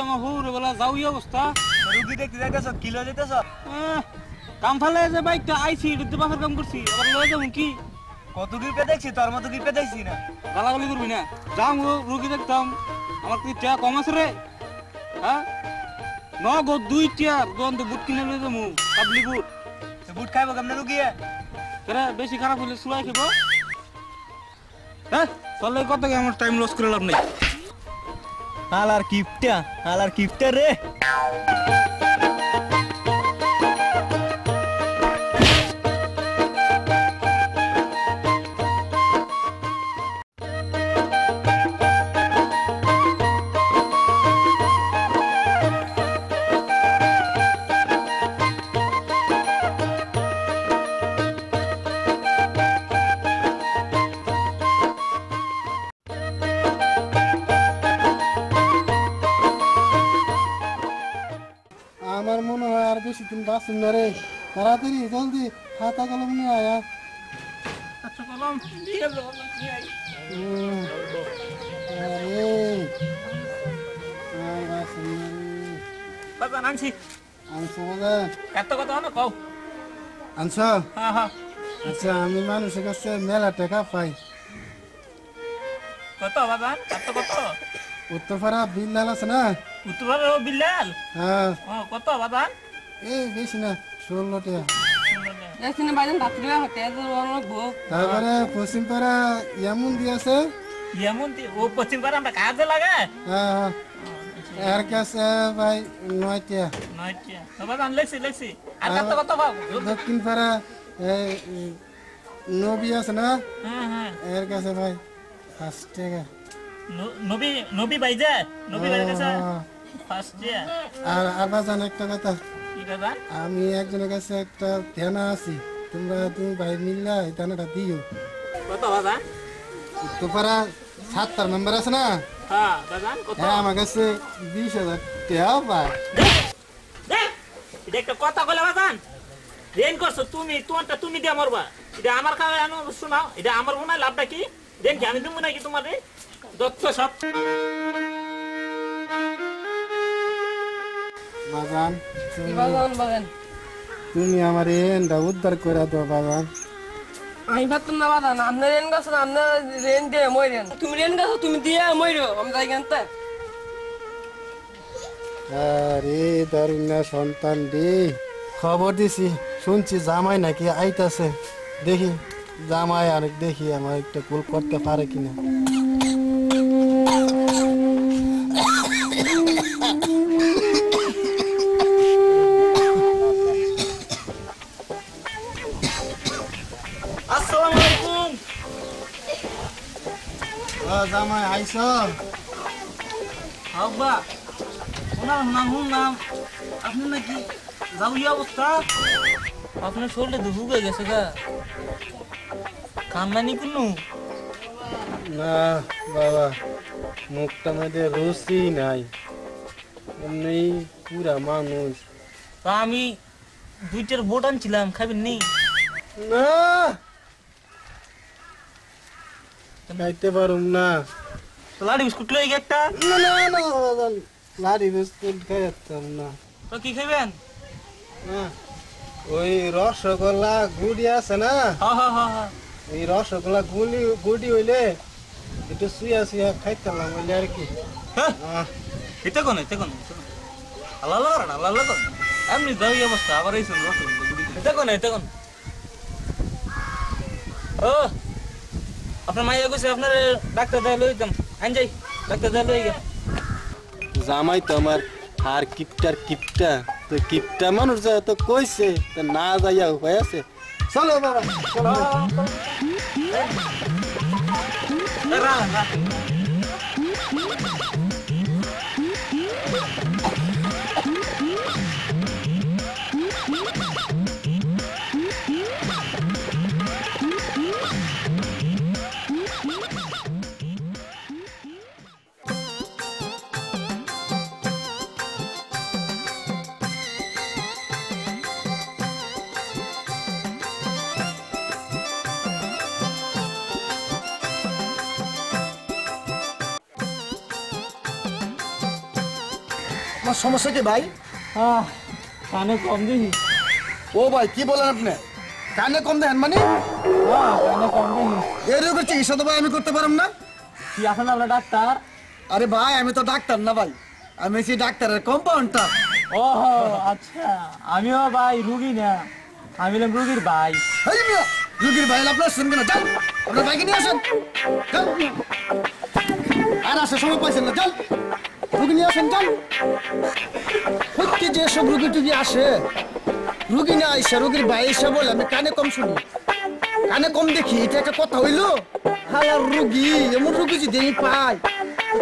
আমার হুর বলা যাও অবস্থা রুগী দেখতে যাইতেছ কিলো যেতেছ আহ, কাম ফালে যে বাইকটা আইছি এটাতে বাপের কাম করছি আবার লয়ে যাব কি? কত গিপে দেখছি তোর মতো গিপে দেখছি না। গালাগালি করবি না। যাম রুগী দেখতাম। আমার কি টিয়া কম আছে রে হ্যাঁ ন গো দুই টিয়ার তো বুট কিনে লয়ে যাব কাবলি বুট। বুট খাইবো কেমনে রুগিয়ে তোরা বেশি খারাপ হলে সুলাই খেবো। হ্যাঁ চলে কত কি আমার টাইম লস করে লাভ নেই। হালার কিপটা আলার কিপটা রে। আর বেশি দিন বাঁচুন না রে তাড়াতাড়ি জলদি খাতা কলম নিয়ে আয়া আচ্ছা কলম। দিয়ে দাও আরে আর। বাঁচুন না বাবা আনছি আনছো কও। আনছ? হ্যাঁ হ্যাঁ। আচ্ছা আমি মানুষের কাছে মেলা টাকা পাই। কত বাবা? কত কত? উত্তরপাড়া বিল্লাল আছে না? উত্তর বিল্লাল? হ্যাঁ। কত বাবা? এই বেশি না ষোলো টাকা তারপরে পশ্চিম পাড়া এমন দিয়েছে এমন ও পশ্চিম পাড়া আমরা কাজে লাগে। হ্যাঁ এর কাছে ভাই নয়টা বাবা লেখছি লেখছি আর কত কত পাবো? দক্ষিণ পাড়া নবী আছে না? হ্যাঁ হ্যাঁ এর কাছে ভাই পাঁচ টাকা নবী নবী বাইজে? নবী বাইজে কাছে? আর আর বাজান একটা কথা। আমি একজনের কাছে একটা ধ্যানা আছি। তোমরা তুমি ভাই মিললা এই ধ্যানাটা দিও। কত বাবা তো পারা সাতটার নাম্বার আছে না? হ্যাঁ হ্যাঁ আমার কাছে বিশ হাজার টাকা পায়। একটা কথা বলে বাজান। রেন করছ তুমি তোমারটা তুমি দিয়ে মরবা। এটা আমার আনো শোনাও এটা আমার মনে লাভটা কি? দেন কি আমি দেবো নাকি তোমার? দত্ত সব বাগান। তুমি- আমার এনটা উদ্ধার করে দাও বাগান। আমি ভাবতাম না বাগান আপনার রেন গাছ আপনার রেন দিয়ে মরেন তুমি রেন গাছ তুমি দিয়ে মরো আমি যাই কেনতে আরে দারুণ সন্তান রে। খবর দিছি শুনছি জামাই নাকি আইতাছে। দেখি জামাই আর দেখি আমার একটা কুল করতে পারে কিনা। জামাই আইছ আব্বা ওনার নাম আপনি নাকি যাও অবস্থা? আপনার শরীরটা দুহু হয়ে গেছে গা। কান্নানি কোনো? না বাবা মুখটা মধ্যে রুচি নাই। এমনি পুরা মানুষ। তা আমি দুইটার বোট আনছিলাম খাবেন নেই না! খাইতে পারুম না। লাড়ি বিস্কুট লই একটা? না না না লাড়ি বিস্কুট খাইতাম না। তো কি খাবেন না, ওই রসগোল্লা গুড়ি আছে না? এই রসগোল্লা গুলি গুড়ি হইলে একটু শুয়া শুয়া খাইতাম বলে আর কি। হ্যাঁ এটা কোন এটা কোন আল্লাহ করেন আল্লাহ করেন এমনি এই অবস্থা আবার এই শুনব এটা কোন এটা কোন? ও! আপনার মাইয়া কইছে আপনার ডাক্তার দা লইতাম আন যাই ডাক্তার দেয় লই গে জামাই তো আমার আর কিপটার কিপটা তো কিপটা মানুষ যা তো কইছে তো না যাইয়া উপায় আছে। চলো বাবা চলো। রা রা আপনার সমস্যা কি ভাই? আহ, কানে কম দেখি। ও ভাই কি বলেন আপনি? কানে কম দেন মানে? হ্যাঁ, কানে কম দেখি। এই রোগের চিকিৎসা তো ভাই আমি করতে পারব না। কি আছেন আপনার ডাক্তার? আরে ভাই আমি তো ডাক্তার না ভাই। আমি সেই ডাক্তারের কম্পাউন্ডার ও আচ্ছা। আমিও ভাই রুগী না। আমি হলাম রুগীর ভাই। এই মিয়া রুগীর ভাই আপনার শুনবেন না যান আপনার ভাইকে নিয়ে আসেন। যান। আর আসে সময় পাইছেন না যান। রুগী আসেন যান যে সব রুগী টুগী আসে, রুগী না আইসা রুগীর ভাই এসে বলে, আমি কানে কম শুনি। কানে কম দেখি, এটা একটা কথা হইল? হালার রুগী, এমন রুগী যদি আমি পাই,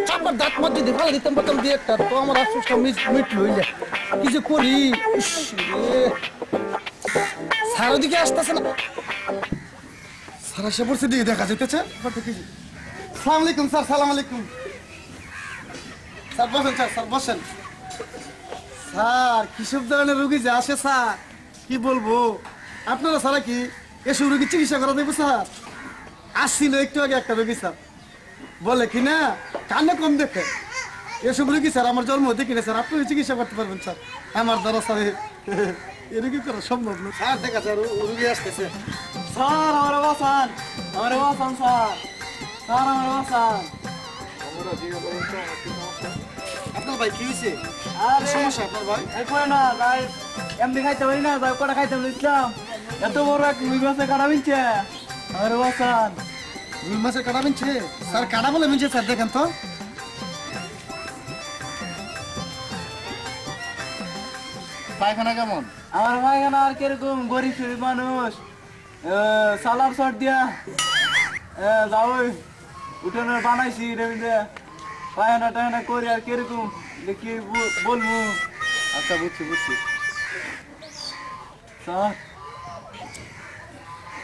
চাপার দাঁত মার যদি ভালো দিতাম দিয়ে একটা, তো আমার আফসোসটা মিট লইলে। কি যে করি স্যার ওদিকে আসতেছে না? স্যার পড়ছে দেখা যেতেছে সালাম আলাইকুম, স্যার, সালাম আলাইকুম। স্যার, বসেন, স্যার স্যার, বসেন। স্যার কিসব ধরনের রুগী যে আসে, স্যার? কি বলব? আপনারা স্যার কি এসব রুগী চিকিৎসা করা দেবো স্যার? আসছিল একটু আগে একটা রুগী, স্যার। বলে কি না, কানে কম দেখে। এসব রুগী, স্যার, আমার জন্ম দেখি না স্যার, আপনি চিকিৎসা করতে পারবেন, স্যার। আমার দ্বারা, স্যার, এ রুগী করা সম্ভব না। স্যার, দেখা স্যার রুগী আসতেছে। স্যার, আমার বাসান আমার বাসান স্যার। স্যার, আমার বাসান আপনার ভাই কি হয়েছে আরে সমস্যা আপনার ভাই? এই না তাই এমনি খাইতে পারি না তাই কটা খাইতে ইসলাম এত বড় এক রুই মাছে কাটা মিলছে আমার বাসান রুই মাছের কাটা মিনছে? স্যার কাটা বলে মিনছে স্যার দেখেন তো। পায়খানা কেমন? আমার ভাইখানা আর কীরকম গরিব শরীফ মানুষ। সালার শট দিয়া। যাও উঠোনে বানাইছি রেমিদে পায়খানা টায়খানা করি আর কীরকম। দেখি বলব আচ্ছা বুঝছি বুঝছি স্যার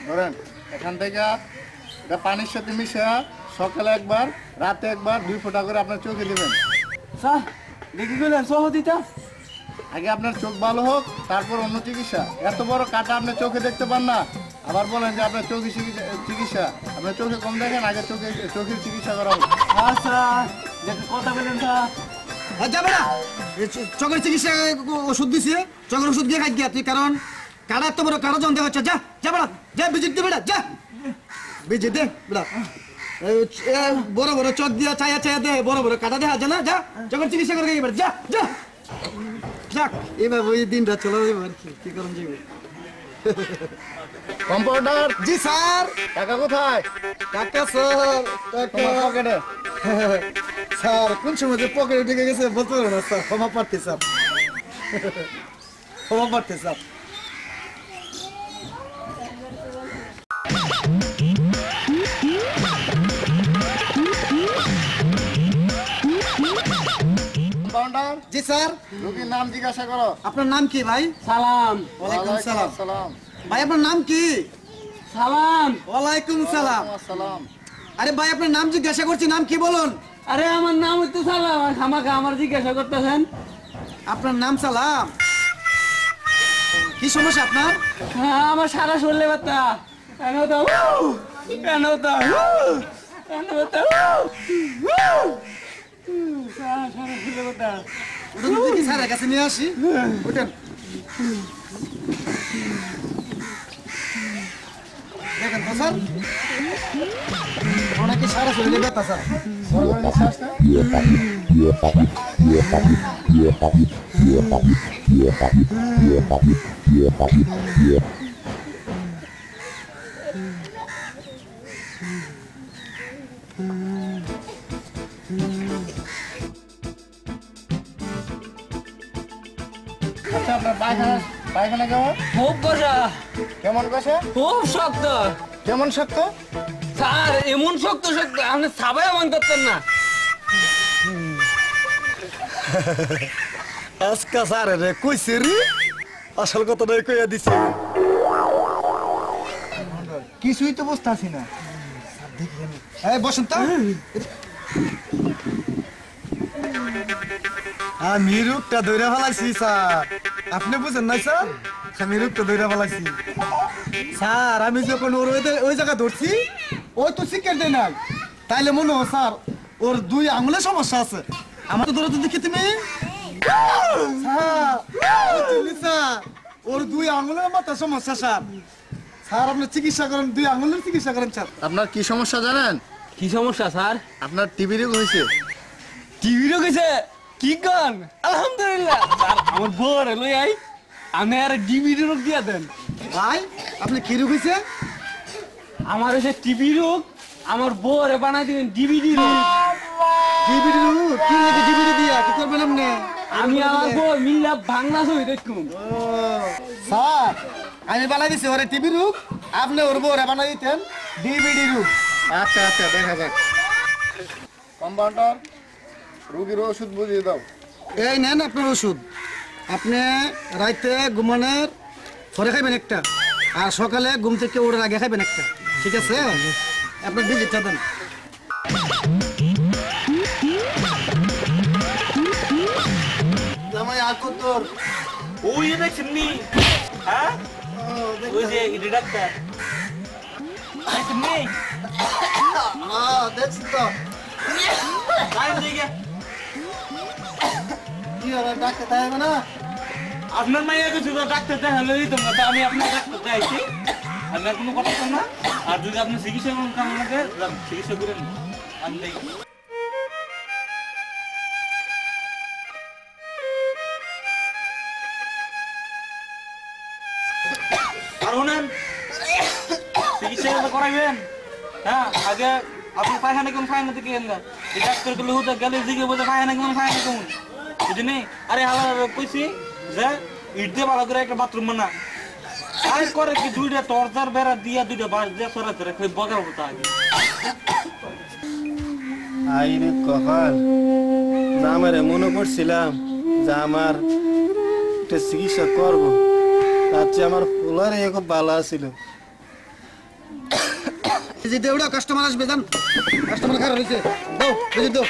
ধরেন এখান থেকে এটা পানির সাথে মিশে সকালে একবার রাতে একবার দুই ফোঁটা করে আপনার চোখে দিবেন। স্যার দেখি গেলেন সহ দিতাম আগে আপনার চোখ ভালো হোক তারপর অন্য চিকিৎসা। এত বড় কাটা আপনি চোখে দেখতে পান না। আবার বলেন যে আপনার চোখে চিকিৎসা আপনার চোখে কম দেখেন আগে চোখে চোখের চিকিৎসা করা হোক। আচ্ছা কথা বলেন স্যার যাবে না। চোখের চিকিৎসা ওষুধ দিছে। চোখের ওষুধ দিয়ে খাই গিয়া তুই কারণ কারা এত বড় কারও জন দেখাচ্ছে যা যা বেড়া যা বিজিট দে বেড়া যা। বিজিট দে বেড়া। বড় বড় চোখ দিয়া চায়া চায়া দে বড় বড় কাটা দেখা যায় না যা চোখের চিকিৎসা করে গিয়ে যা যা। যাক এবার ওই দিনটা চলে যাবে আর কি কি করুন যাবে কম্পাউন্ডার জি স্যার। টাকা কোথায়? টাকা স্যার। টাকা পকেটে। স্যার কোন সময় যে পকেটে ঢুকে গেছে বলতে পারব না স্যার। ক্ষমা প্রার্থী স্যার। ক্ষমা প্রার্থী স্যার। কম্পাউন্ডার জি স্যার। রোগীর নাম জিজ্ঞাসা করো। আপনার নাম কি ভাই? সালাম। ওয়ালাইকুম সালাম। সালাম ভাই আপনার নাম কি? সালাম। ওয়ালাইকুম সালাম। সালাম আরে ভাই আপনার নাম জিজ্ঞাসা করছি নাম কি বলুন? আরে আমার নাম হচ্ছে সালাম। আমাকে আমার জিজ্ঞাসা করতেছেন। আপনার নাম সালাম? কি সমস্যা আপনার? হ্যাঁ আমার সারা শরীরে ব্যথা। কেন তো কেন তো কেন তো সারা সারা শরীরে ব্যথা। ওটা দেখি স্যারের কাছে নিয়ে আসি? ওঠেন। দেখেন তো স্যার। ওনাকে সারা শরীরে ব্যথা স্যার। আচ্ছা আপনার পায়খানা পায়খানা কেমন? খুব বসা কেমন কষে? খুব শক্ত। কেমন শক্ত? স্যার এমন শক্ত শক্ত আপনি সাবাই এমন করতেন না। আজকা স্যার রে কইছে রে আসল কথাটাই কইয়া দিছে। কিছুই তো বুঝতাছি না। এই বসুন তো। আমি রূপটা ধরে ফেলাইছি স্যার। আপনি বুঝেন না স্যার? আমি রূপটা ধরে ফেলাইছি। স্যার আমি যখন ওর ওই ওই জায়গা ধরছি ওই তো শিখের দেয় নাই। তাইলে মনে হয় স্যার ওর দুই আঙুলে সমস্যা আছে। আমার তো ধরে তো দেখি তুমি। ওর দুই আঙুলের মাথা সমস্যা স্যার। স্যার আপনি চিকিৎসা করেন দুই আঙুলের চিকিৎসা করেন স্যার। আপনার কি সমস্যা জানেন? কি সমস্যা স্যার? আপনার টিভি রোগ হয়েছে। টিভি রোগেছে কি গান? আলহামদুলিল্লাহ। স্যার আমার বউর লই আই আমি আর ডিবিডি রোগ দিয়া দেন। ভাই আপনি কি রোগ হয়েছে? আমার হচ্ছে টিভি রোগ আমার বউরে বানাই দিবেন ডিবিডি রোগ ডিবিডি রোগ কি লেগে ডিবিডি দিয়া? কি করবেন আপনি? আমি আমার বউ মিল্লা ভাঙনা ছবি দেখুন। ও, স্যার আমি বানাই দিছি ওরে টিভি রোগ আপনি ওর বউরে বানাই দিতেন ডিবিডি রোগ আচ্ছা আচ্ছা দেখা যাক। কম্পাউন্ডার রুগীর ওষুধ বুঝিয়ে দাও। এই নেন আপনার ওষুধ। আপনি রাইতে ঘুমানোর পরে খাইবেন একটা আর সকালে ঘুম থেকে ওঠার আগে খাইবেন একটা। ঠিক আছে আপনার ডিজিটটা দেন জামাই আর তোর ওই যে দেখছেন নি হ্যাঁ ওই যে এটা ডাক্তার দেখছেন নি দেখছি তো টাইম দিয়ে গিয়া। কি হবে ডাক্তার তাই হবে না আপনার মাইয়া কিছু তো ডাক্তার দেখালে দিতাম না তা আমি আপনার ডাক্তার দেখাইছি আপনার কোনো কথা না। আর যদি আপনি চিকিৎসা করুন কাম চিকিৎসা করেন আমি আর শুনেন, চিকিৎসা তো করাইবেন? হ্যাঁ আগে আপনি পায়খানা কেমন, পায়খানা থেকে গেলেন ডাক্তারগুলো হুদা গেলে দিকে বলতে, পায়খানা কেমন পায়খানা কেমন? বুঝিনি আরে হালা কইছি যে, ইট দিয়ে ভালো করে একটা বাথরুম বানা আরে করে কি দুইটা টর্চার বেড়া দিয়া দুইটা বাস দিয়ে সরাতে রে কই বগা হতো আগে। আইরে কপাল যা আমার মনে করছিলাম যে আমার একটা চিকিৎসা করব তার চেয়ে আমার ফুলার খুব ভালো আছিল যেটা ওটা কাস্টমার আসবে যান কাস্টমার খারাপ হয়েছে। দাও দাও।